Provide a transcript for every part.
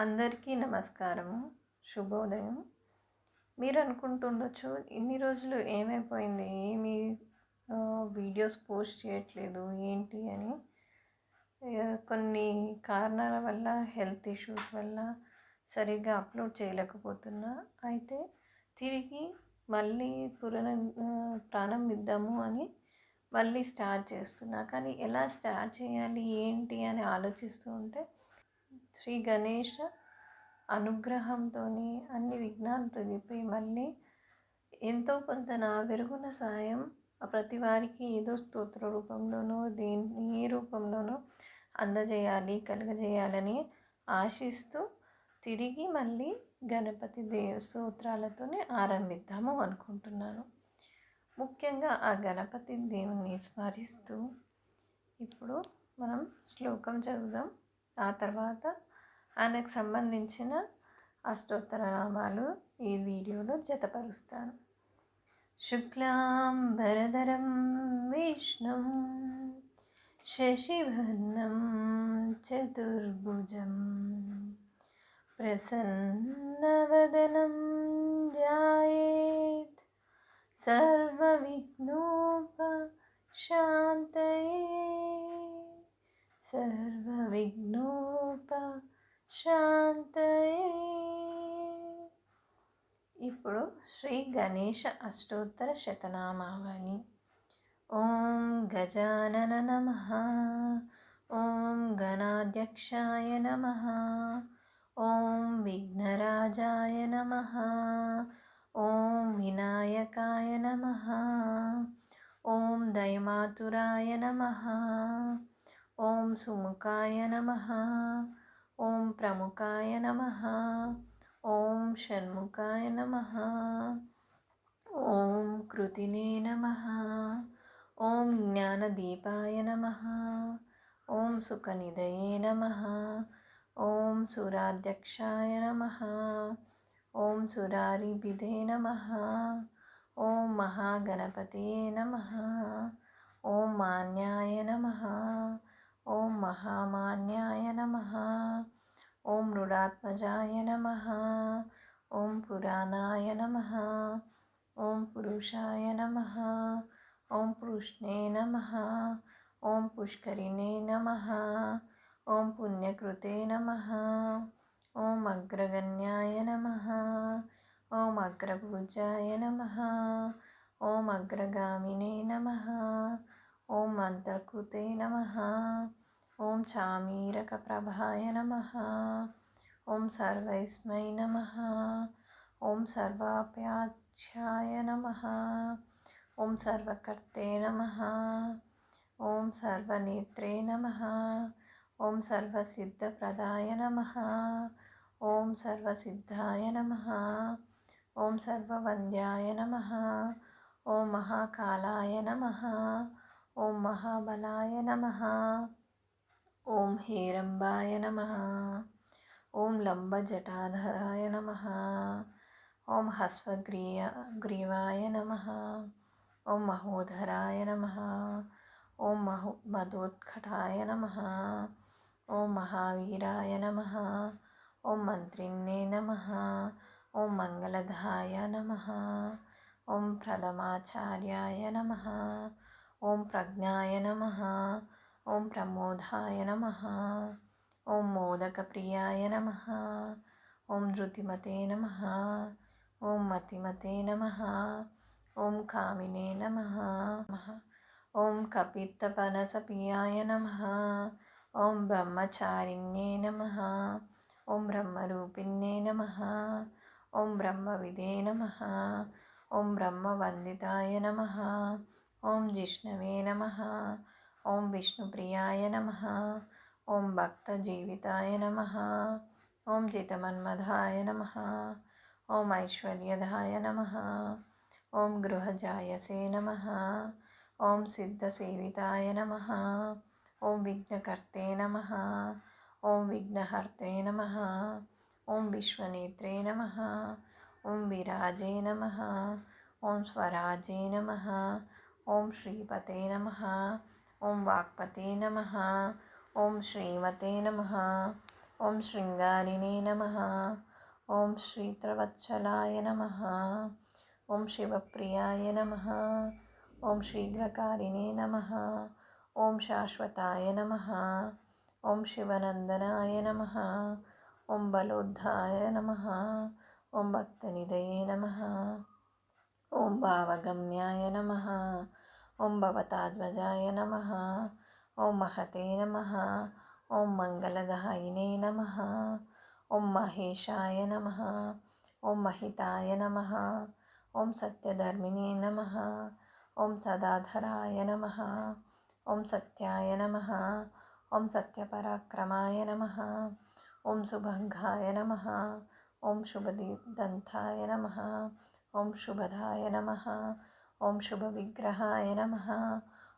అందరికీ నమస్కారము. శుభోదయం. మీరు అనుకుంటుండొచ్చు ఇన్ని రోజులు ఏమైపోయింది? ఏమి వీడియోస్ పోస్ట్ చేయట్లేదు ఏంటి అని. కొన్ని కారణాల వల్ల హెల్త్ ఇష్యూస్ వల్ల సరిగ్గా అప్లోడ్ చేయలేకపోతున్నా. అయితే తిరిగి మళ్ళీ పురణ ప్రారంభిద్దాము అని మళ్ళీ స్టార్ట్ చేస్తున్నా. కానీ ఎలా స్టార్ట్ చేయాలి? ఏంటి అని ఆలోచిస్తూ ఉంటే శ్రీ గణేష అనుగ్రహంతో అన్ని విఘ్నాలు తొలిపోయి మళ్ళీ ఎంతో కొంత నా వెరుగున సాయం ప్రతి వారికి ఏదో స్తోత్ర రూపంలోనో దేని ఏ రూపంలోనో అందజేయాలి కలుగజేయాలని ఆశిస్తూ తిరిగి మళ్ళీ గణపతి దేవ స్తోత్రాలతోనే ఆరంభిద్దాము అనుకుంటున్నాను. ముఖ్యంగా ఆ గణపతి దేవుణ్ణి స్మరిస్తూ ఇప్పుడు మనం శ్లోకం చదువుదాం. ఆ తర్వాత ఆయనకు సంబంధించిన అష్టోత్తర నామాలు ఈ వీడియోలో జతపరుస్తాను. శుక్లాంబరధరం విష్ణు శశివర్ణం చతుర్భుజం ప్రసన్నవదనం ధ్యాయేత్ సర్వవిఘ్నోపశాంతయే సర్వవిఘ్నోపశాంతయే ఇప్పుడు శ్రీ గణేష అష్టోత్తర శతనామావళి ఓం గజానన నమ ఓం గణాధ్యక్షాయ నమ ఓం విఘ్నరాజాయ నమ ఓం వినాయకాయ నమ ఓం దయమాతురాయ నమ ఓం సుముఖాయ నమ ॐ प्रमुखाय नमः। ॐ षण्मुखाय नमः। ॐ कृतिने नमः। ॐ ज्ञानदीपाय नमः। ॐ सुखनिधये नमः। ॐ सुराध्यक्षाय नमः। ॐ सुरारिभिदे नमः। ॐ महागणपते नमः। ॐ मान्याय नमः। ओम महामान्याय नमः। ओम रुडात्मजाय नमः। ओम पुराणाय नमः। ओम पुरुषाय नमः। ओम पुरुषने नमः। ओम पुष्करिणे नमः। ओम पुण्यकृते नमः। ओम अग्रगण्याय नमः। ओम अग्रपूजाय नमः। ओम अग्रगामिने नमः। ఓం మంత్రకృతే నమ. ఓం చామీరక ప్రభాయ నమ. ఓం సర్వైస్మై నమ. ఓం సర్వాప్యాధ్యాయ నమ. ఓం సర్వకర్తే నమ. ఓం సర్వనేత్రే నమ. ఓం సర్వసిద్ధప్రదాయ నమ. ఓం సర్వసిద్ధాయ నమ. ఓం సర్వవంద్యాయ నమ. ఓం మహాకాళాయ నమ. ఓం మహాబలాయ నమ. ఓం హేరంబాయ నమ. ఓం లంబజటాధరాయ నమ. ఓం హస్వగ్రీయ గ్రీవాయ నమ. ఓం మహోధరాయ నమ. ఓం మహో మధోత్కటాయ నమ. ఓం మహావీరాయ నమ. ఓం మంత్రిణే నమ. ఓం మంగళధాయ నమ. ఓం ప్రథమాచార్యాయ నమ. ఓం ప్రజ్ఞాయ నమ ఓం ప్రమోదాయ నమ ఓం మోదకప్రియాయ నమ ఓం ధృతిమతే నమ ఓం మతిమతే నమ ఓం కామినే నమ ఓం కపిత్తపనసప్రియాయ నమ ఓం బ్రహ్మచారిణ్యే నమ ఓం బ్రహ్మరూపిణ్యే నమ ఓం బ్రహ్మవిదే నమ ఓం బ్రహ్మవందితాయ నమ ओम जिष्णवे नम ओं विष्णुप्रियाय नम ओं भक्तजीविताय नम ओं जितमन्मदाय नम ओम ऐश्वर्यधाय नम ओं गृहजायसे नम ओं सिद्धसेताय नम ओं विघ्नकर्ते नम ओं विघ्नहर्ते नम ओं विश्वनेत्रे नम ॐ विराजे नम ओं स्वराजे नम ॐ श्रीपते नम ॐ वाक्पते नम ॐ श्रीमते नमः ॐ शृङ्गारिणे नमः ॐ श्रीत्रवत्सलाय नमः ॐ शिवप्रियाय नम ॐ शीघ्रकारिणे नम ॐ शाश्वताय नमः ॐ शिवनन्दनाय नमः ॐ बलोद्धाय नमः ॐ भक्तनिधये नमः ओम भावगम्याय नम ओं भवताध्वजा नम ओं महते नम ओं मङ्गलदहायिने नम ओं महेशाय नम ओं महिताय नम ओं सत्यधर्मिणे नम ओं सदाधराय नम ओं सत्याय नम ओं सत्यपराक्रमाय ओं ॐ नम ओं शुभदी दंथाय नम ओम शुभधाय नम। ओम शुभ विग्रहाय नम।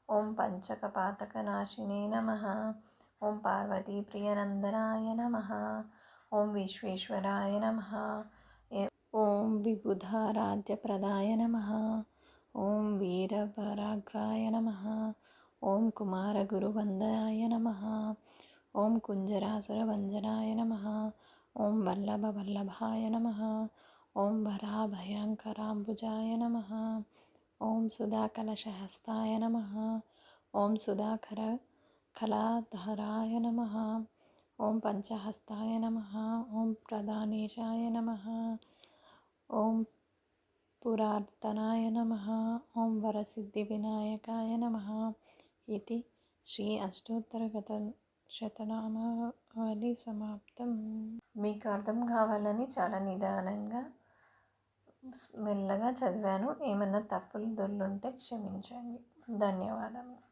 ओं पंचकपातकनाशिने नम। ओं पार्वती प्रियनंदनाय नम। ओं विश्वेश्वराय नम। ओं विबुधाराध्यप्रदाय ओं ओम वीरपराग्राय ओं ओम कुमारगुरुवन्दनाय नम। ओं कुञ्जरासुरवञ्जनाय नम। ओं वल्लभवल्लभाय नम। ఓం వరాభయంకరాంబుజాయ నమ. ఓం సుధాకలశహస్తాయ నమ. ఓం సుధాకర కళాధరాయ నమ. ఓం పంచహస్తాయ నమ. ఓం ప్రధానేశాయ నమ. ఓం పురార్తనాయ నమ. ఓం వరసిద్ధి వినాయకాయ నమ. ఇది శ్రీ అష్టోత్తరగత శతనామావళి సమాప్తం. మీకు అర్థం కావాలని చాలా నిదానంగా మెల్లగా చదివాను. ఏమైనా తప్పులు దొర్లుంటే క్షమించండి. ధన్యవాదములు.